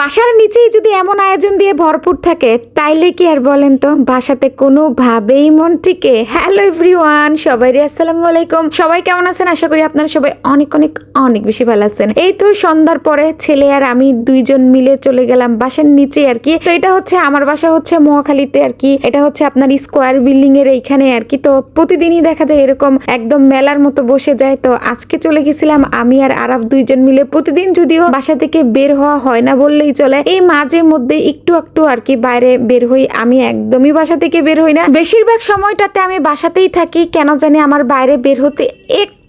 বাসার নিচেই যদি এমন আয়োজন দিয়ে ভরপুর থাকে, তাইলে কি আর বলেন তো? বাসাতে কোনোভাবেই মন টিকে। হ্যালো এভরিওয়ান সবাই আসসালামু আলাইকুম। সবাই কেমন আছেন? আশা করি আপনারা সবাই অনেক অনেক অনেক বেশি ভালো আছেন। এই তো সন্ধ্যার পরে ছেলে আর আমি দুইজন মিলে চলে গেলাম বাসার নিচে আর কি। তো এটা হচ্ছে আমার বাসা হচ্ছে মহাখালীতে আর কি। এটা হচ্ছে আপনার স্কোয়ার বিল্ডিং এর এইখানে আর কি। তো প্রতিদিনই দেখা যায় এরকম একদম মেলার মতো বসে যায়। তো আজকে চলে গেছিলাম আমি আর আরাফ দুইজন মিলে। প্রতিদিন যদিও বাসা থেকে বের হওয়া হয় না বললেই চলে। এই মাঝে মধ্যে একটু একটু আর কি বাইরে বের হই। আমি একদমই বাসা থেকে বের হই না। বেশিরভাগ সময়টাতে আমি বাসাতেই থাকি। কেন জানি আমার বাইরে বের হতে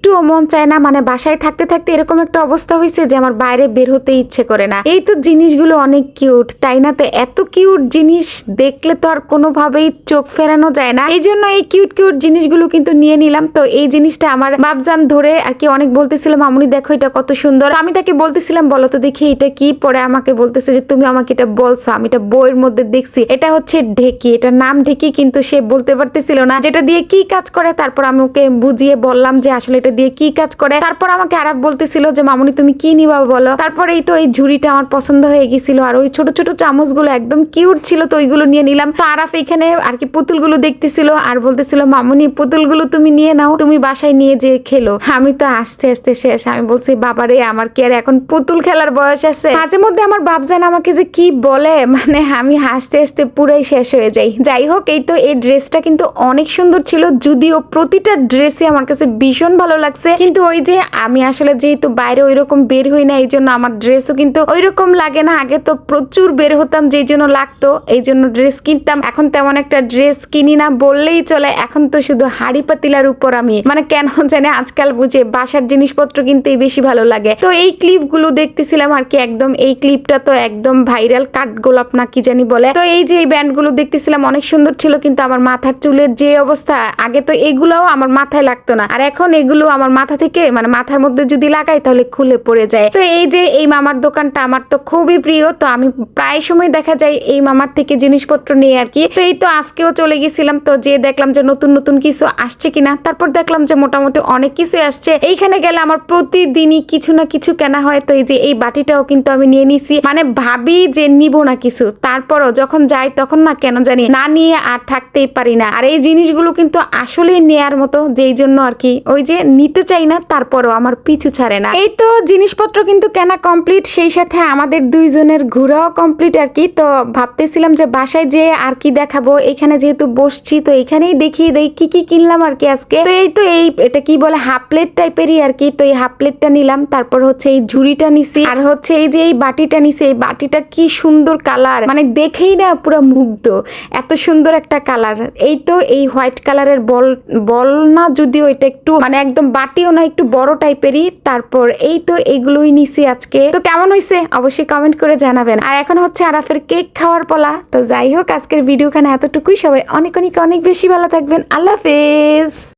একটুও মন চায় না মানে বাসায় থাকতে থাকতে এরকম একটা অবস্থা হয়েছে যে আমার বাইরে বের হতে ইচ্ছে করে না। এই তো জিনিসগুলো অনেক কিউট, তাই না? তো এত কিউট জিনিস দেখলে তো আর কোনোভাবেই চোখ ফেরানো যায় না। এই জন্য এই কিউট কিউট জিনিসগুলো কিন্তু নিয়ে নিলাম। তো এই জিনিসটা আমার বাবজান ধরে আর কি অনেক বলতেছিল, মামুনি, দেখো এটা কত সুন্দর। আমি তাকে বলতেছিলাম, বলো তো দেখি এটা কি? পরে আমাকে বলতেছে যে, তুমি আমাকে এটা বলছো, আমি এটা বইয়ের মধ্যে দেখছি। এটা হচ্ছে ঢেকি এটা নাম ঢেকি কিন্তু সে বলতে পারতেছিল না। যেটা দিয়ে কি কাজ করে, তারপর আমি ওকে বুঝিয়ে বললাম যে, আসলে এটা দিয়ে কি কাজ করে। তারপর আমাকে আরাপ বলতেছিল যে, মামুনি, তুমি কি নিবা বলো? তারপরে এই তো এই ঝুড়িটা আমার পছন্দ হয়ে গেছিল। আর ওই ছোট ছোট চামচগুলো একদম কিউট ছিল, তো ওইগুলো নিয়ে নিলাম। তো আরাফ এখানে আর কি পুতুলগুলো দেখতেছিল আর বলতেছিল, মামুনি, পুতুলগুলো তুমি নিয়ে নাও, তুমি বাসায় নিয়ে যে খেলো। আমি তো আস্তে আস্তে শেষ। আমি বলছি, বাবারে, আমার কি আর এখন পুতুল খেলার বয়স আছে? মাঝে মধ্যে আমার বাপজান আমাকে যে কি বলে মানে আমি হাসতে হাসতে পুরাই শেষ হয়ে যাই। যাই হোক, এই তো এই ড্রেসটা কিন্তু অনেক সুন্দর ছিল, যদিও প্রতিটা ড্রেসই আমার কাছে ভীষণ ভালো লাগছে। কিন্তু ওই যে আমি আসলে যেহেতু বাইরে ওই রকম বের হই না এই জন্য আমার ড্রেসও কিন্তু ওই রকম লাগে না। আগে তো প্রচুর বের হতাম, যেই জন্য লাগতো এই জন্য ড্রেস কিনতাম। এখন তেমন একটা ড্রেস কিনি না বললেই চলে। এখন তো শুধু হাড়ি পাতিলার উপর আমি মানে কেন জানে আজকাল বুঝে বাসার জিনিসপত্র কিনতেই বেশি ভালো লাগে। তো এই ক্লিপগুলো দেখতেছিলাম আর কি, একদম এই ক্লিপটা তো একদম ভাইরাল কাঠ গোলাপ না কি জানি বলে। তো এই যে এই ব্যান্ডগুলো দেখতেছিলাম, অনেক সুন্দর ছিল, কিন্তু আমার মাথার চুলের যে অবস্থা, আগে তো এগুলোও আমার মাথায় লাগতো না। আর এখন এগুলো আমার মাথা থেকে মানে মাথার মধ্যে যদি লাগাই তাহলে খুলে পড়ে যায়। তো এই যে এই মামার দোকানটা আমার তো খুবই প্রিয়, তো আমি প্রায় সময় দেখা যায় এই মামার থেকে জিনিসপত্র নিয়ে আর কি। তো এই তো আজকেও চলে গেছিলাম, তো যে দেখলাম যে নতুন নতুন কিছু আসছে কিনা। তারপর দেখলাম যে মোটামুটি অনেক কিছু আসছে। এইখানে গেলে আমার প্রতিদিনই কিছু না কিছু কেনা হয়, তো এই যে এই বাটিটাও কিন্তু আমি নিয়ে নিছি। মানে ভাবি যে নিব না কিছু, তারপরও যখন যাই তখন না কেন জানি না নিয়ে আর থাকতেই পারি না। আর এই জিনিসগুলো কিন্তু আসলেই নেয়ার মতো, যেই জন্য আর কি। ওই যে নিতে চাই না, তারপরও আমার পিছু ছাড়ে না। এই তো জিনিসপত্র কিন্তু কেনা কমপ্লিট সেই সাথে আমাদের দুইজনের ঘোরাও কমপ্লিট আর কি। তো ভাবতেছিলাম যে বাসায় যে আর কি দেখাবো। এখানে যেহেতু বসছি, তো এখানেই দেখিয়ে দেই কি কি কিনলাম আর কি আজকে। তো এই তো এই, এটা কি বলে হাফ প্লেট টাইপেরই আর কি। তো এই হাফ প্লেটটা নিলাম, তারপর হচ্ছে এই ঝুড়িটা নিছি। আর হচ্ছে এই যে এই বাটিটা নিছি, এই বাটিটা কি সুন্দর কালার মানে দেখেই না পুরো মুগ্ধ, এত সুন্দর একটা কালার এই তো এই হোয়াইট কালারের বল বল না, যদিও এটা একটু মানে একদম বাটিও না, একটু বড় টাইপেরই। তারপর এই তো এগুলোই নিছি আজকে। তো কেমন হয়েছে অবশ্যই কমেন্ট করে জানাবেন। আর এখন হচ্ছে আরাফের কেক খাওয়ার পলা। তো যাই হোক, আজকের ভিডিওখানে এতটুকুই। সবাই অনেক অনেক অনেক বেশি ভালো থাকবেন। আল্লাহ হাফেজ।